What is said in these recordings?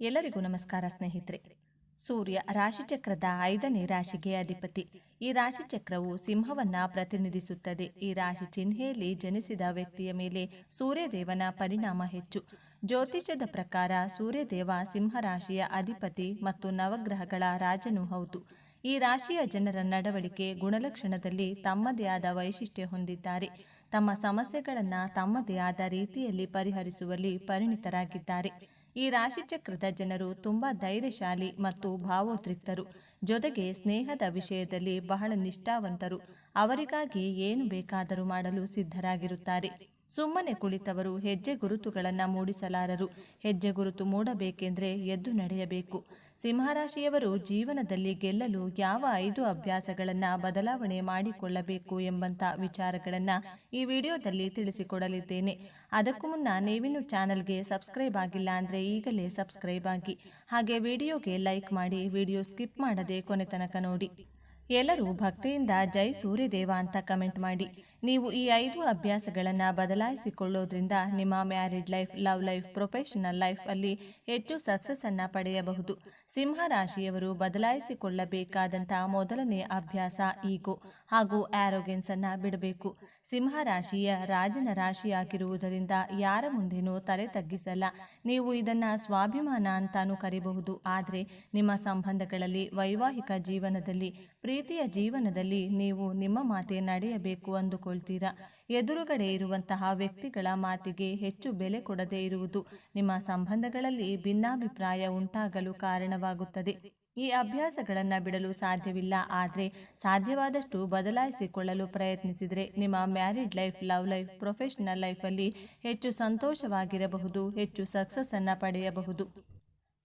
ಎಲ್ಲರಿಗೂ ನಮಸ್ಕಾರ ಸ್ನೇಹಿತರೆ. ಸೂರ್ಯ ರಾಶಿಚಕ್ರದ ಐದನೇ ರಾಶಿಗೆ ಅಧಿಪತಿ. ಈ ರಾಶಿಚಕ್ರವು ಸಿಂಹವನ್ನ ಪ್ರತಿನಿಧಿಸುತ್ತದೆ. ಈ ರಾಶಿ ಚಿಹ್ನೆಯಲ್ಲಿ ಜನಿಸಿದ ವ್ಯಕ್ತಿಯ ಮೇಲೆ ಸೂರ್ಯದೇವನ ಪರಿಣಾಮ ಹೆಚ್ಚು. ಜ್ಯೋತಿಷ್ಯದ ಪ್ರಕಾರ ಸೂರ್ಯದೇವ ಸಿಂಹರಾಶಿಯ ಅಧಿಪತಿ ಮತ್ತು ನವಗ್ರಹಗಳ ರಾಜನೂ ಹೌದು. ಈ ರಾಶಿಯ ಜನರ ನಡವಳಿಕೆ ಗುಣಲಕ್ಷಣದಲ್ಲಿ ತಮ್ಮದೇ ಆದ ವೈಶಿಷ್ಟ್ಯ ಹೊಂದಿದ್ದಾರೆ. ತಮ್ಮ ಸಮಸ್ಯೆಗಳನ್ನು ತಮ್ಮದೇ ಆದ ರೀತಿಯಲ್ಲಿ ಪರಿಹರಿಸುವಲ್ಲಿ ಪರಿಣಿತರಾಗಿದ್ದಾರೆ. ಈ ರಾಶಿಚಕ್ರದ ಜನರು ತುಂಬಾ ಧೈರ್ಯಶಾಲಿ ಮತ್ತು ಭಾವೋದ್ರಿಕ್ತರು. ಜೊತೆಗೆ ಸ್ನೇಹದ ವಿಷಯದಲ್ಲಿ ಬಹಳ ನಿಷ್ಠಾವಂತರು. ಅವರಿಗಾಗಿ ಏನು ಬೇಕಾದರೂ ಮಾಡಲು ಸಿದ್ಧರಾಗಿರುತ್ತಾರೆ. ಸುಮ್ಮನೆ ಕುಳಿತವರು ಹೆಜ್ಜೆ ಗುರುತುಗಳನ್ನು ಮೂಡಿಸಲಾರರು. ಹೆಜ್ಜೆ ಗುರುತು ಮೂಡಬೇಕೆಂದರೆ ಎದ್ದು ನಡೆಯಬೇಕು. ಸಿಂಹರಾಶಿಯವರು ಜೀವನದಲ್ಲಿ ಗೆಲ್ಲಲು ಯಾವ ಐದು ಅಭ್ಯಾಸಗಳನ್ನು ಬದಲಾವಣೆ ಮಾಡಿಕೊಳ್ಳಬೇಕು ಎಂಬಂತ ವಿಚಾರಗಳನ್ನು ಈ ವಿಡಿಯೋದಲ್ಲಿ ತಿಳಿಸಿಕೊಡಲಿದ್ದೇನೆ. ಅದಕ್ಕೂ ಮುನ್ನ ನೀವಿನ್ನು ಚಾನಲ್ಗೆ ಸಬ್ಸ್ಕ್ರೈಬ್ ಆಗಿಲ್ಲ ಅಂದರೆ ಈಗಲೇ ಸಬ್ಸ್ಕ್ರೈಬ್ ಆಗಿ. ಹಾಗೆ ವಿಡಿಯೋಗೆ ಲೈಕ್ ಮಾಡಿ ವಿಡಿಯೋ ಸ್ಕಿಪ್ ಮಾಡದೆ ಕೊನೆ ತನಕ ನೋಡಿ. ಎಲ್ಲರೂ ಭಕ್ತಿಯಿಂದ ಜೈ ಸೂರ್ಯದೇವ ಅಂತ ಕಮೆಂಟ್ ಮಾಡಿ. ನೀವು ಈ ಐದು ಅಭ್ಯಾಸಗಳನ್ನು ಬದಲಾಯಿಸಿಕೊಳ್ಳೋದ್ರಿಂದ ನಿಮ್ಮ married life, love life, professional life ಅಲ್ಲಿ ಹೆಚ್ಚು ಸಕ್ಸಸ್ ಅನ್ನು ಪಡೆಯಬಹುದು. ಸಿಂಹ ರಾಶಿಯವರು ಬದಲಾಯಿಸಿಕೊಳ್ಳಬೇಕಾದಂತಹ ಮೊದಲನೇ ಅಭ್ಯಾಸ ಈಗೋ ಹಾಗೂ ಆರೋಗ್ಯನ್ಸ್ ಅನ್ನ ಬಿಡಬೇಕು. ಸಿಂಹ ರಾಶಿಯ ರಾಜನ ರಾಶಿಯಾಗಿರುವುದರಿಂದ ಯಾರ ಮುಂದೆನೂ ತಲೆ ತಗ್ಗಿಸಲ್ಲ. ನೀವು ಇದನ್ನ ಸ್ವಾಭಿಮಾನ ಅಂತಾನೂ ಕರಿಬಹುದು. ಆದರೆ ನಿಮ್ಮ ಸಂಬಂಧಗಳಲ್ಲಿ ವೈವಾಹಿಕ ಜೀವನದಲ್ಲಿ, ಪ್ರೀತಿಯ ಜೀವನದಲ್ಲಿ ನೀವು ನಿಮ್ಮ ಮಾತೆ ನಡೆಯಬೇಕು ಅಂದುಕೊಳ್ತೀರಾ? ಎದುರುಗಡೆ ಇರುವಂತಹ ವ್ಯಕ್ತಿಗಳ ಮಾತಿಗೆ ಹೆಚ್ಚು ಬೆಲೆ ಕೊಡದೇ ಇರುವುದು ನಿಮ್ಮ ಸಂಬಂಧಗಳಲ್ಲಿ ಭಿನ್ನಾಭಿಪ್ರಾಯ ಉಂಟಾಗಲು ಕಾರಣವಾಗುತ್ತದೆ. ಈ ಅಭ್ಯಾಸಗಳನ್ನು ಬಿಡಲು ಸಾಧ್ಯವಿಲ್ಲ. ಆದರೆ ಸಾಧ್ಯವಾದಷ್ಟು ಬದಲಾಯಿಸಿಕೊಳ್ಳಲು ಪ್ರಯತ್ನಿಸಿದರೆ ನಿಮ್ಮ married life, love life, professional ಲೈಫಲ್ಲಿ ಹೆಚ್ಚು ಸಂತೋಷವಾಗಿರಬಹುದು, ಹೆಚ್ಚು ಸಕ್ಸಸ್ಸನ್ನು ಪಡೆಯಬಹುದು.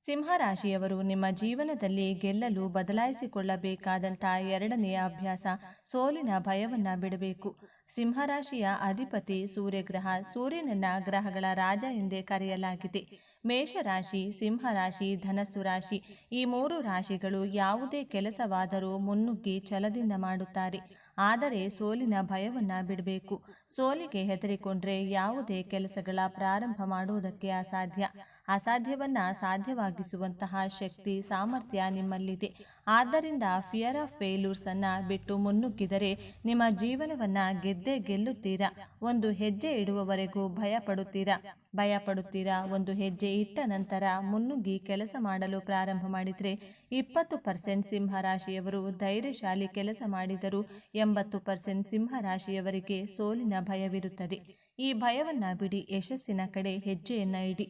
ಸಿಂಹರಾಶಿಯವರು ನಿಮ್ಮ ಜೀವನದಲ್ಲಿ ಗೆಲ್ಲಲು ಬದಲಾಯಿಸಿಕೊಳ್ಳಬೇಕಾದಂಥ ಎರಡನೆಯ ಅಭ್ಯಾಸ ಸೋಲಿನ ಭಯವನ್ನು ಬಿಡಬೇಕು. ಸಿಂಹರಾಶಿಯ ಅಧಿಪತಿ ಸೂರ್ಯಗ್ರಹ ಸೂರ್ಯನನ್ನ ಗ್ರಹಗಳ ರಾಜ ಎಂದೇ ಕರೆಯಲಾಗಿದೆ. ಮೇಷರಾಶಿ, ಸಿಂಹರಾಶಿ ಧನಸ್ಸು ರಾಶಿ ಈ ಮೂರು ರಾಶಿಗಳು ಯಾವುದೇ ಕೆಲಸವಾದರೂ ಮುನ್ನುಗ್ಗಿ ಛಲದಿಂದ ಮಾಡುತ್ತಾರೆ. ಆದರೆ ಸೋಲಿನ ಭಯವನ್ನ ಬಿಡಬೇಕು. ಸೋಲಿಗೆ ಹೆದರಿಕೊಂಡ್ರೆ ಯಾವುದೇ ಕೆಲಸಗಳ ಪ್ರಾರಂಭ ಮಾಡುವುದಕ್ಕೆ ಅಸಾಧ್ಯ. ಅಸಾಧ್ಯವನ್ನ ಸಾಧ್ಯವಾಗಿಸುವಂತಹ ಶಕ್ತಿ, ಸಾಮರ್ಥ್ಯ ನಿಮ್ಮಲ್ಲಿದೆ. ಆದ್ದರಿಂದ ಫಿಯರ್ ಆಫ್ ಫೇಲ್ಯೂರ್ಸ್ ಅನ್ನ ಬಿಟ್ಟು ಮುನ್ನುಗ್ಗಿದರೆ ನಿಮ್ಮ ಜೀವನವನ್ನ ಗೆದ್ದೇ ಗೆಲ್ಲುತ್ತೀರಾ? ಒಂದು ಹೆಜ್ಜೆ ಇಡುವವರೆಗೂ ಭಯ ಪಡುತ್ತೀರಾ ಭಯ ಪಡುತ್ತೀರಾ ಒಂದು ಹೆಜ್ಜೆ ಇಟ್ಟ ನಂತರ ಮುನ್ನುಗ್ಗಿ ಕೆಲಸ ಮಾಡಲು ಪ್ರಾರಂಭ ಮಾಡಿದರೆ ಇಪ್ಪತ್ತು ಪರ್ಸೆಂಟ್ ಸಿಂಹರಾಶಿಯವರು ಧೈರ್ಯಶಾಲಿ ಕೆಲಸ ಮಾಡಿದರು ಎಂಬತ್ತು ಪರ್ಸೆಂಟ್ ಸಿಂಹರಾಶಿಯವರಿಗೆ ಸೋಲಿನ ಭಯವಿರುತ್ತದೆ. ಈ ಭಯವನ್ನ ಬಿಡಿ, ಯಶಸ್ಸಿನ ಕಡೆ ಹೆಜ್ಜೆಯನ್ನ ಇಡಿ.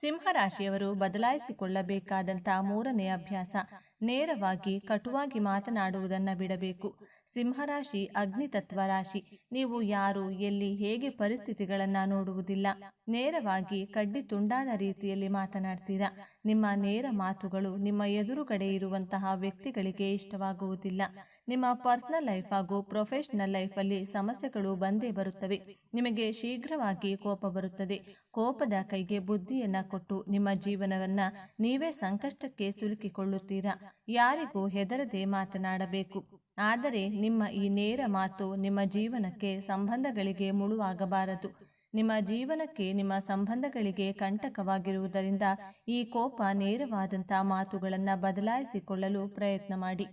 ಸಿಂಹರಾಶಿಯವರು ಬದಲಾಯಿಸಿಕೊಳ್ಳಬೇಕಾದಂಥ ಮೂರನೇ ಅಭ್ಯಾಸ ನೇರವಾಗಿ, ಕಟುವಾಗಿ ಮಾತನಾಡುವುದನ್ನು ಬಿಡಬೇಕು. ಸಿಂಹರಾಶಿ ಅಗ್ನಿತತ್ವ ರಾಶಿ. ನೀವು ಯಾರು, ಎಲ್ಲಿ, ಹೇಗೆ ಪರಿಸ್ಥಿತಿಗಳನ್ನು ನೋಡುವುದಿಲ್ಲ. ನೇರವಾಗಿ ಕಡ್ಡಿ ತುಂಡಾದ ರೀತಿಯಲ್ಲಿ ಮಾತನಾಡ್ತೀರಾ? ನಿಮ್ಮ ನೇರ ಮಾತುಗಳು ನಿಮ್ಮ ಎದುರುಗಡೆ ಇರುವಂತಹ ವ್ಯಕ್ತಿಗಳಿಗೆ ಇಷ್ಟವಾಗುವುದಿಲ್ಲ. ನಿಮ್ಮ ಪರ್ಸನಲ್ ಲೈಫ್ ಹಾಗೂ ಪ್ರೊಫೆಷನಲ್ ಲೈಫಲ್ಲಿ ಸಮಸ್ಯೆಗಳು ಬಂದೇ ಬರುತ್ತವೆ. ನಿಮಗೆ ಶೀಘ್ರವಾಗಿ ಕೋಪ ಬರುತ್ತದೆ. ಕೋಪದ ಕೈಗೆ ಬುದ್ಧಿಯನ್ನು ಕೊಟ್ಟು ನಿಮ್ಮ ಜೀವನವನ್ನ ನೀವೇ ಸಂಕಷ್ಟಕ್ಕೆ ಸಿಲುಕಿಕೊಳ್ಳುತ್ತೀರಾ? ಯಾರಿಗೂ ಹೆದರದೆ ಮಾತನಾಡಬೇಕು. ಆದರೆ ನಿಮ್ಮ ಈ ನೇರ ಮಾತು ನಿಮ್ಮ ಜೀವನಕ್ಕೆ ಸಂಬಂಧಗಳಿಗೆ ಮುಳುವಾಗಬಾರದು. ನಿಮ್ಮ ಜೀವನಕ್ಕೆ, ನಿಮ್ಮ ಸಂಬಂಧಗಳಿಗೆ ಕಂಟಕವಾಗಿರುವುದರಿಂದ ಈ ಕೋಪ ನೇರವಾದಂಥ ಮಾತುಗಳನ್ನು ಬದಲಾಯಿಸಿಕೊಳ್ಳಲು ಪ್ರಯತ್ನ ಮಾಡಿ.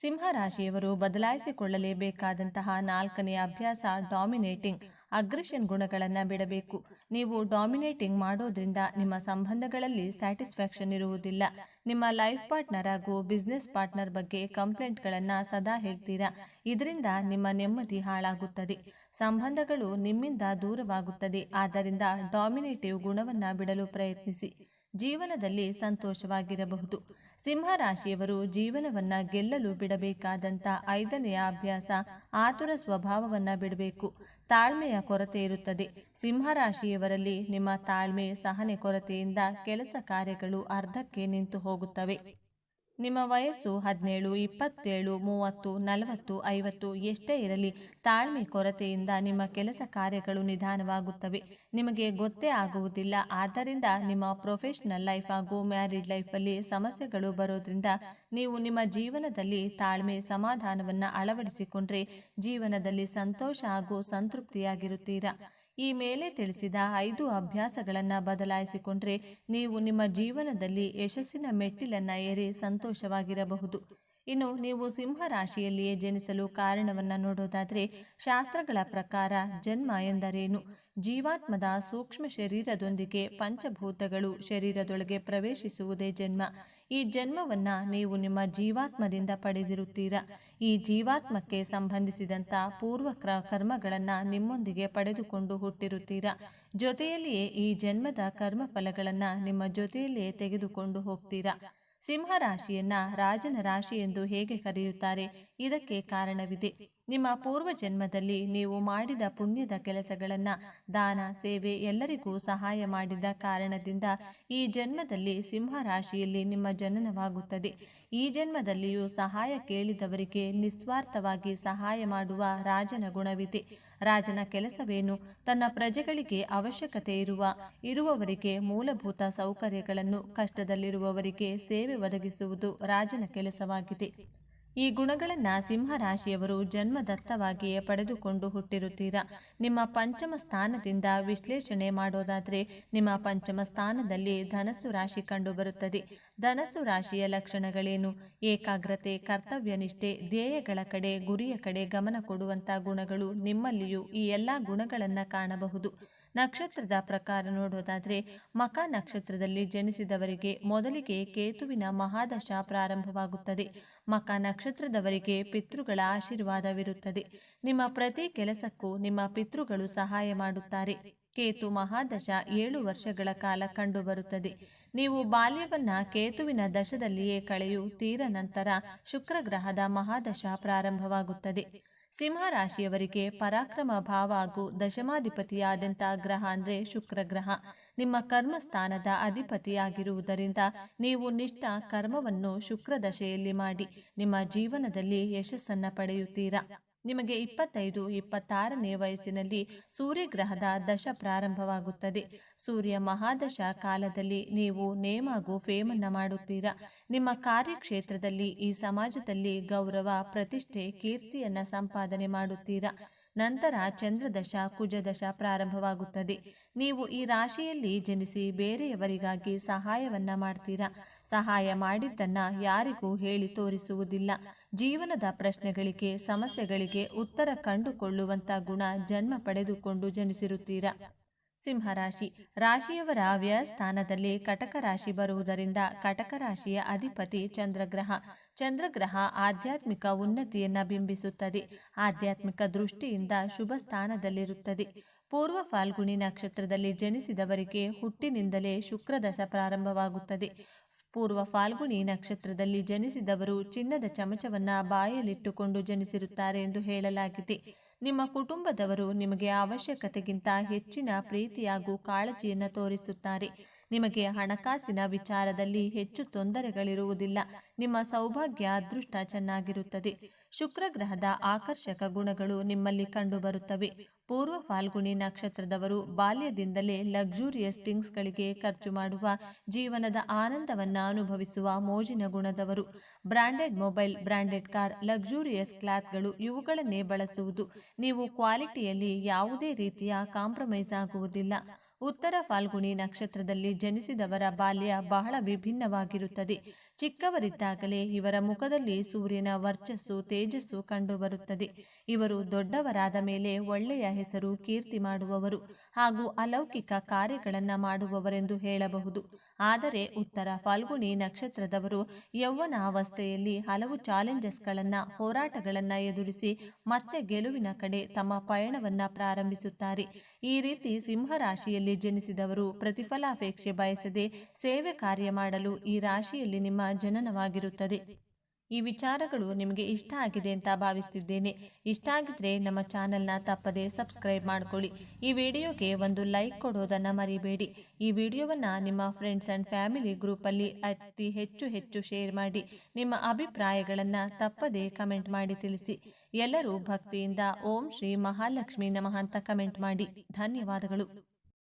ಸಿಂಹರಾಶಿಯವರು ಬದಲಾಯಿಸಿಕೊಳ್ಳಲೇಬೇಕಾದಂತಹ ನಾಲ್ಕನೆಯ ಅಭ್ಯಾಸ ಡಾಮಿನೇಟಿಂಗ್, ಅಗ್ರೆಷನ್ ಗುಣಗಳನ್ನು ಬಿಡಬೇಕು. ನೀವು ಡಾಮಿನೇಟಿಂಗ್ ಮಾಡೋದ್ರಿಂದ ನಿಮ್ಮ ಸಂಬಂಧಗಳಲ್ಲಿ ಸ್ಯಾಟಿಸ್ಫ್ಯಾಕ್ಷನ್ ಇರುವುದಿಲ್ಲ. ನಿಮ್ಮ ಲೈಫ್ ಪಾರ್ಟ್ನರ್ ಹಾಗೂ ಬಿಸ್ನೆಸ್ ಪಾರ್ಟ್ನರ್ ಬಗ್ಗೆ ಕಂಪ್ಲೇಂಟ್ಗಳನ್ನು ಸದಾ ಹೇಳ್ತೀರಾ? ಇದರಿಂದ ನಿಮ್ಮ ನೆಮ್ಮದಿ ಹಾಳಾಗುತ್ತದೆ. ಸಂಬಂಧಗಳು ನಿಮ್ಮಿಂದ ದೂರವಾಗುತ್ತದೆ. ಆದ್ದರಿಂದ ಡಾಮಿನೇಟಿವ್ ಗುಣವನ್ನು ಬಿಡಲು ಪ್ರಯತ್ನಿಸಿ. ಜೀವನದಲ್ಲಿ ಸಂತೋಷವಾಗಿರಬಹುದು. ಸಿಂಹರಾಶಿಯವರು ಜೀವನವನ್ನ ಗೆಲ್ಲಲು ಬಿಡಬೇಕಾದಂತ ಐದನೆಯ ಅಭ್ಯಾಸ ಆತುರ ಸ್ವಭಾವವನ್ನ ಬಿಡಬೇಕು. ತಾಳ್ಮೆಯ ಕೊರತೆ ಇರುತ್ತದೆ. ಸಿಂಹರಾಶಿಯವರಲ್ಲಿ ನಿಮ್ಮ ತಾಳ್ಮೆ, ಸಹನೆ ಕೊರತೆಯಿಂದ ಕೆಲಸ ಕಾರ್ಯಗಳು ಅರ್ಧಕ್ಕೆ ನಿಂತು ಹೋಗುತ್ತವೆ. ನಿಮ್ಮ ವಯಸ್ಸು ಹದಿನೇಳು, ಇಪ್ಪತ್ತೇಳು, ಮೂವತ್ತು, ನಲವತ್ತು, ಐವತ್ತು ಎಷ್ಟೇ ಇರಲಿ, ತಾಳ್ಮೆ ಕೊರತೆಯಿಂದ ನಿಮ್ಮ ಕೆಲಸ ಕಾರ್ಯಗಳು ನಿಧಾನವಾಗುತ್ತವೆ. ನಿಮಗೆ ಗೊತ್ತೇ ಆಗುವುದಿಲ್ಲ. ಆದ್ದರಿಂದ ನಿಮ್ಮ ಪ್ರೊಫೆಷನಲ್ ಲೈಫ್ ಹಾಗೂ ಮ್ಯಾರಿಡ್ ಲೈಫಲ್ಲಿ ಸಮಸ್ಯೆಗಳು ಬರೋದ್ರಿಂದ ನೀವು ನಿಮ್ಮ ಜೀವನದಲ್ಲಿ ತಾಳ್ಮೆ, ಸಮಾಧಾನವನ್ನು ಅಳವಡಿಸಿಕೊಂಡ್ರೆ ಜೀವನದಲ್ಲಿ ಸಂತೋಷ ಹಾಗೂ ಸಂತೃಪ್ತಿಯಾಗಿರುತ್ತೀರಾ? ಈ ಮೇಲೆ ತಿಳಿಸಿದ ಐದು ಅಭ್ಯಾಸಗಳನ್ನು ಬದಲಾಯಿಸಿಕೊಂಡ್ರೆ ನೀವು ನಿಮ್ಮ ಜೀವನದಲ್ಲಿ ಯಶಸ್ಸಿನ ಮೆಟ್ಟಿಲನ್ನು ಏರಿ ಸಂತೋಷವಾಗಿರಬಹುದು. ಇನ್ನು ನೀವು ಸಿಂಹ ರಾಶಿಯಲ್ಲಿಯೇ ಜನಿಸಲು ಕಾರಣವನ್ನು ನೋಡೋದಾದರೆ ಶಾಸ್ತ್ರಗಳ ಪ್ರಕಾರ ಜನ್ಮ ಎಂದರೇನು? ಜೀವಾತ್ಮದ ಸೂಕ್ಷ್ಮ ಶರೀರದೊಂದಿಗೆ ಪಂಚಭೂತಗಳು ಶರೀರದೊಳಗೆ ಪ್ರವೇಶಿಸುವುದೇ ಜನ್ಮ. ಈ ಜನ್ಮವನ್ನು ನೀವು ನಿಮ್ಮ ಜೀವಾತ್ಮದಿಂದ ಪಡೆದಿರುತ್ತೀರಾ? ಈ ಜೀವಾತ್ಮಕ್ಕೆ ಸಂಬಂಧಿಸಿದಂಥ ಪೂರ್ವ ಕರ್ಮಗಳನ್ನು ನಿಮ್ಮೊಂದಿಗೆ ಪಡೆದುಕೊಂಡು ಹುಟ್ಟಿರುತ್ತೀರಾ? ಜೊತೆಯಲ್ಲಿಯೇ ಈ ಜನ್ಮದ ಕರ್ಮಫಲಗಳನ್ನು ನಿಮ್ಮ ಜೊತೆಯಲ್ಲಿಯೇ ತೆಗೆದುಕೊಂಡು ಹೋಗ್ತೀರಾ? ಸಿಂಹ ರಾಶಿಯನ್ನ ರಾಜನ ರಾಶಿ ಎಂದು ಹೇಗೆ ಕರೆಯುತ್ತಾರೆ? ಇದಕ್ಕೆ ಕಾರಣವಿದೆ. ನಿಮ್ಮ ಪೂರ್ವ ಜನ್ಮದಲ್ಲಿ ನೀವು ಮಾಡಿದ ಪುಣ್ಯದ ಕೆಲಸಗಳನ್ನು, ದಾನ, ಸೇವೆ ಎಲ್ಲರಿಗೂ ಸಹಾಯ ಮಾಡಿದ ಕಾರಣದಿಂದ ಈ ಜನ್ಮದಲ್ಲಿ ಸಿಂಹ ರಾಶಿಯಲ್ಲಿ ನಿಮ್ಮ ಜನನವಾಗುತ್ತದೆ. ಈ ಜನ್ಮದಲ್ಲಿಯೂ ಸಹಾಯ ಕೇಳಿದವರಿಗೆ ನಿಸ್ವಾರ್ಥವಾಗಿ ಸಹಾಯ ಮಾಡುವ ರಾಜನ ಗುಣವಿದೆ. ರಾಜನ ಕೆಲಸವೇನು? ತನ್ನ ಪ್ರಜೆಗಳಿಗೆ ಅವಶ್ಯಕತೆ ಇರುವ ಇರುವವರಿಗೆ ಮೂಲಭೂತ ಸೌಕರ್ಯಗಳನ್ನು ಕಷ್ಟದಲ್ಲಿರುವವರಿಗೆ ಸೇವೆ ಒದಗಿಸುವುದು ರಾಜನ ಕೆಲಸವಾಗಿದೆ. ಈ ಗುಣಗಳನ್ನು ಸಿಂಹರಾಶಿಯವರು ಜನ್ಮದತ್ತವಾಗಿಯೇ ಪಡೆದುಕೊಂಡು ಹುಟ್ಟಿರುತ್ತೀರಾ? ನಿಮ್ಮ ಪಂಚಮ ಸ್ಥಾನದಿಂದ ವಿಶ್ಲೇಷಣೆ ಮಾಡೋದಾದರೆ ನಿಮ್ಮ ಪಂಚಮ ಸ್ಥಾನದಲ್ಲಿ ಧನಸ್ಸು ರಾಶಿ ಕಂಡುಬರುತ್ತದೆ. ಧನಸ್ಸು ರಾಶಿಯ ಲಕ್ಷಣಗಳೇನು? ಏಕಾಗ್ರತೆ ಕರ್ತವ್ಯನಿಷ್ಠೆ ಧ್ಯೇಯಗಳ ಕಡೆ, ಗುರಿಯ ಕಡೆ ಗಮನ ಕೊಡುವಂಥ ಗುಣಗಳು ನಿಮ್ಮಲ್ಲಿಯೂ ಈ ಎಲ್ಲ ಗುಣಗಳನ್ನು ಕಾಣಬಹುದು. ನಕ್ಷತ್ರದ ಪ್ರಕಾರ ನೋಡೋದಾದರೆ ಮಕ ನಕ್ಷತ್ರದಲ್ಲಿ ಜನಿಸಿದವರಿಗೆ ಮೊದಲಿಗೆ ಕೇತುವಿನ ಮಹಾದಶ ಪ್ರಾರಂಭವಾಗುತ್ತದೆ. ಮಕ ನಕ್ಷತ್ರದವರಿಗೆ ಪಿತೃಗಳ ಆಶೀರ್ವಾದವಿರುತ್ತದೆ. ನಿಮ್ಮ ಪ್ರತಿ ಕೆಲಸಕ್ಕೂ ನಿಮ್ಮ ಪಿತೃಗಳು ಸಹಾಯ ಮಾಡುತ್ತಾರೆ. ಕೇತು ಮಹಾದಶ ಏಳು ವರ್ಷಗಳ ಕಾಲ ಕಂಡುಬರುತ್ತದೆ. ನೀವು ಬಾಲ್ಯವನ್ನ ಕೇತುವಿನ ದಶದಲ್ಲಿಯೇ ಕಳೆಯು ತೀರ ನಂತರ ಶುಕ್ರಗ್ರಹದ ಮಹಾದಶ ಪ್ರಾರಂಭವಾಗುತ್ತದೆ. ಸಿಂಹ ರಾಶಿಯವರಿಗೆ ಪರಾಕ್ರಮ ಭಾವ ಹಾಗೂ ದಶಮಾಧಿಪತಿಯಾದಂಥ ಗ್ರಹ ಅಂದರೆ ಶುಕ್ರ ಗ್ರಹ. ನಿಮ್ಮ ಕರ್ಮಸ್ಥಾನದ ಅಧಿಪತಿಯಾಗಿರುವುದರಿಂದ ನೀವು ನಿಷ್ಠ ಕರ್ಮವನ್ನು ಶುಕ್ರ ದಶೆಯಲ್ಲಿ ಮಾಡಿ. ನಿಮ್ಮ ಜೀವನದಲ್ಲಿ ಯಶಸ್ಸನ್ನು ಪಡೆಯುತ್ತೀರಾ? ನಿಮಗೆ ಇಪ್ಪತ್ತೈದು, ಇಪ್ಪತ್ತಾರನೇ ವಯಸ್ಸಿನಲ್ಲಿ ಸೂರ್ಯಗ್ರಹದ ದಶ ಪ್ರಾರಂಭವಾಗುತ್ತದೆ. ಸೂರ್ಯ ಮಹಾದಶ ಕಾಲದಲ್ಲಿ ನೀವು ನೇಮ್ ಹಾಗೂ ಫೇಮನ್ನು ಮಾಡುತ್ತೀರಾ? ನಿಮ್ಮ ಕಾರ್ಯಕ್ಷೇತ್ರದಲ್ಲಿ ಈ ಸಮಾಜದಲ್ಲಿ ಗೌರವ, ಪ್ರತಿಷ್ಠೆ, ಕೀರ್ತಿಯನ್ನ ಸಂಪಾದನೆ ಮಾಡುತ್ತೀರಾ? ನಂತರ ಚಂದ್ರದಶ, ಕುಜದಶ ಪ್ರಾರಂಭವಾಗುತ್ತದೆ. ನೀವು ಈ ರಾಶಿಯಲ್ಲಿ ಜನಿಸಿ ಬೇರೆಯವರಿಗಾಗಿ ಸಹಾಯವನ್ನ ಮಾಡ್ತೀರಾ? ಸಹಾಯ ಮಾಡಿದ್ದನ್ನ ಯಾರಿಗೂ ಹೇಳಿ ತೋರಿಸುವುದಿಲ್ಲ. ಜೀವನದ ಪ್ರಶ್ನೆಗಳಿಗೆ, ಸಮಸ್ಯೆಗಳಿಗೆ ಉತ್ತರ ಕಂಡುಕೊಳ್ಳುವಂತ ಗುಣ ಜನ್ಮ ಪಡೆದುಕೊಂಡು ಜನಿಸಿರುತ್ತೀರಾ. ಸಿಂಹರಾಶಿ. ರಾಶಿಯವರ ವ್ಯಯಸ್ಥಾನದಲ್ಲಿ ಕಟಕ ರಾಶಿ ಬರುವುದರಿಂದ ಕಟಕ ರಾಶಿಯ ಅಧಿಪತಿ ಚಂದ್ರಗ್ರಹ. ಚಂದ್ರಗ್ರಹ ಆಧ್ಯಾತ್ಮಿಕ ಉನ್ನತಿಯನ್ನ ಬಿಂಬಿಸುತ್ತದೆ. ಆಧ್ಯಾತ್ಮಿಕ ದೃಷ್ಟಿಯಿಂದ ಶುಭ ಸ್ಥಾನದಲ್ಲಿರುತ್ತದೆ. ಪೂರ್ವ ಫಾಲ್ಗುಣಿ ನಕ್ಷತ್ರದಲ್ಲಿ ಜನಿಸಿದವರಿಗೆ ಹುಟ್ಟಿನಿಂದಲೇ ಶುಕ್ರದಶ ಪ್ರಾರಂಭವಾಗುತ್ತದೆ. ಪೂರ್ವ ಫಾಲ್ಗುಣಿ ನಕ್ಷತ್ರದಲ್ಲಿ ಜನಿಸಿದವರು ಚಿನ್ನದ ಚಮಚವನ್ನ ಬಾಯಲ್ಲಿಟ್ಟುಕೊಂಡು ಜನಿಸಿರುತ್ತಾರೆ ಎಂದು ಹೇಳಲಾಗಿದೆ. ನಿಮ್ಮ ಕುಟುಂಬದವರು ನಿಮಗೆ ಅವಶ್ಯಕತೆಗಿಂತ ಹೆಚ್ಚಿನ ಪ್ರೀತಿ ಹಾಗೂ ಕಾಳಜಿಯನ್ನು ತೋರಿಸುತ್ತಾರೆ. ನಿಮಗೆ ಹಣಕಾಸಿನ ವಿಚಾರದಲ್ಲಿ ಹೆಚ್ಚು ತೊಂದರೆಗಳಿರುವುದಿಲ್ಲ. ನಿಮ್ಮ ಸೌಭಾಗ್ಯ ಅದೃಷ್ಟ ಚೆನ್ನಾಗಿರುತ್ತದೆ. ಶುಕ್ರ ಗ್ರಹದ ಆಕರ್ಷಕ ಗುಣಗಳು ನಿಮ್ಮಲ್ಲಿ ಕಂಡುಬರುತ್ತವೆ. ಪೂರ್ವ ಫಾಲ್ಗುಣಿ ನಕ್ಷತ್ರದವರು ಬಾಲ್ಯದಿಂದಲೇ ಲಕ್ಸುರಿಯಸ್ ಥಿಂಗ್ಸ್ಗಳಿಗೆ ಖರ್ಚು ಮಾಡುವ, ಜೀವನದ ಆನಂದವನ್ನು ಅನುಭವಿಸುವ ಮೋಜಿನ ಗುಣದವರು. Branded mobile, branded car, luxurious ಕ್ಲಾತ್ಗಳು ಇವುಗಳನ್ನೇ ಬಳಸುವುದು. ನೀವು ಕ್ವಾಲಿಟಿಯಲ್ಲಿ ಯಾವುದೇ ರೀತಿಯ ಕಾಂಪ್ರಮೈಸ್ ಆಗುವುದಿಲ್ಲ. ಉತ್ತರ ಫಾಲ್ಗುಣಿ ನಕ್ಷತ್ರದಲ್ಲಿ ಜನಿಸಿದವರ ಬಾಲ್ಯ ಬಹಳ ವಿಭಿನ್ನವಾಗಿರುತ್ತದೆ. ಚಿಕ್ಕವರಿದ್ದಾಗಲೇ ಇವರ ಮುಖದಲ್ಲಿ ಸೂರ್ಯನ ವರ್ಚಸ್ಸು ತೇಜಸ್ಸು ಕಂಡುಬರುತ್ತದೆ. ಇವರು ದೊಡ್ಡವರಾದ ಮೇಲೆ ಒಳ್ಳೆಯ ಹೆಸರು ಕೀರ್ತಿ ಮಾಡುವವರು ಹಾಗೂ ಅಲೌಕಿಕ ಕಾರ್ಯಗಳನ್ನು ಮಾಡುವವರೆಂದು ಹೇಳಬಹುದು. ಆದರೆ ಉತ್ತರ ಫಾಲ್ಗುಣಿ ನಕ್ಷತ್ರದವರು ಯೌವನಾವಸ್ಥೆಯಲ್ಲಿ ಹಲವು ಚಾಲೆಂಜಸ್ಗಳನ್ನು, ಹೋರಾಟಗಳನ್ನು ಎದುರಿಸಿ ಮತ್ತೆ ಗೆಲುವಿನ ಕಡೆ ತಮ್ಮ ಪಯಣವನ್ನು ಪ್ರಾರಂಭಿಸುತ್ತಾರೆ. ಈ ರೀತಿ ಸಿಂಹರಾಶಿಯಲ್ಲಿ ಜನಿಸಿದವರು ಪ್ರತಿಫಲಾಪೇಕ್ಷೆ ಬಯಸದೆ ಸೇವೆ ಕಾರ್ಯ ಮಾಡಲು ಈ ರಾಶಿಯಲ್ಲಿ ನಿಮ್ಮ ಜನನವಾಗಿರುತ್ತದೆ. ಈ ವಿಚಾರಗಳು ನಿಮಗೆ ಇಷ್ಟ ಆಗಿದೆ ಅಂತ ಭಾವಿಸ್ತಿದ್ದೇನೆ. ಇಷ್ಟ ಆಗಿದ್ರೆ ನಮ್ಮ ಚಾನೆಲ್ನ ತಪ್ಪದೆ ಸಬ್ಸ್ಕ್ರೈಬ್ ಮಾಡ್ಕೊಳ್ಳಿ. ಈ ವಿಡಿಯೋಗೆ ಒಂದು ಲೈಕ್ ಕೊಡೋದನ್ನು ಮರಿಬೇಡಿ. ಈ ವಿಡಿಯೋವನ್ನು ನಿಮ್ಮ ಫ್ರೆಂಡ್ಸ್ ಆ್ಯಂಡ್ ಫ್ಯಾಮಿಲಿ ಗ್ರೂಪಲ್ಲಿ ಅತಿ ಹೆಚ್ಚು ಹೆಚ್ಚು ಶೇರ್ ಮಾಡಿ. ನಿಮ್ಮ ಅಭಿಪ್ರಾಯಗಳನ್ನು ತಪ್ಪದೆ ಕಮೆಂಟ್ ಮಾಡಿ ತಿಳಿಸಿ. ಎಲ್ಲರೂ ಭಕ್ತಿಯಿಂದ ಓಂ ಶ್ರೀ ಮಹಾಲಕ್ಷ್ಮಿ ನಮಃ ಅಂತ ಕಮೆಂಟ್ ಮಾಡಿ. ಧನ್ಯವಾದಗಳು.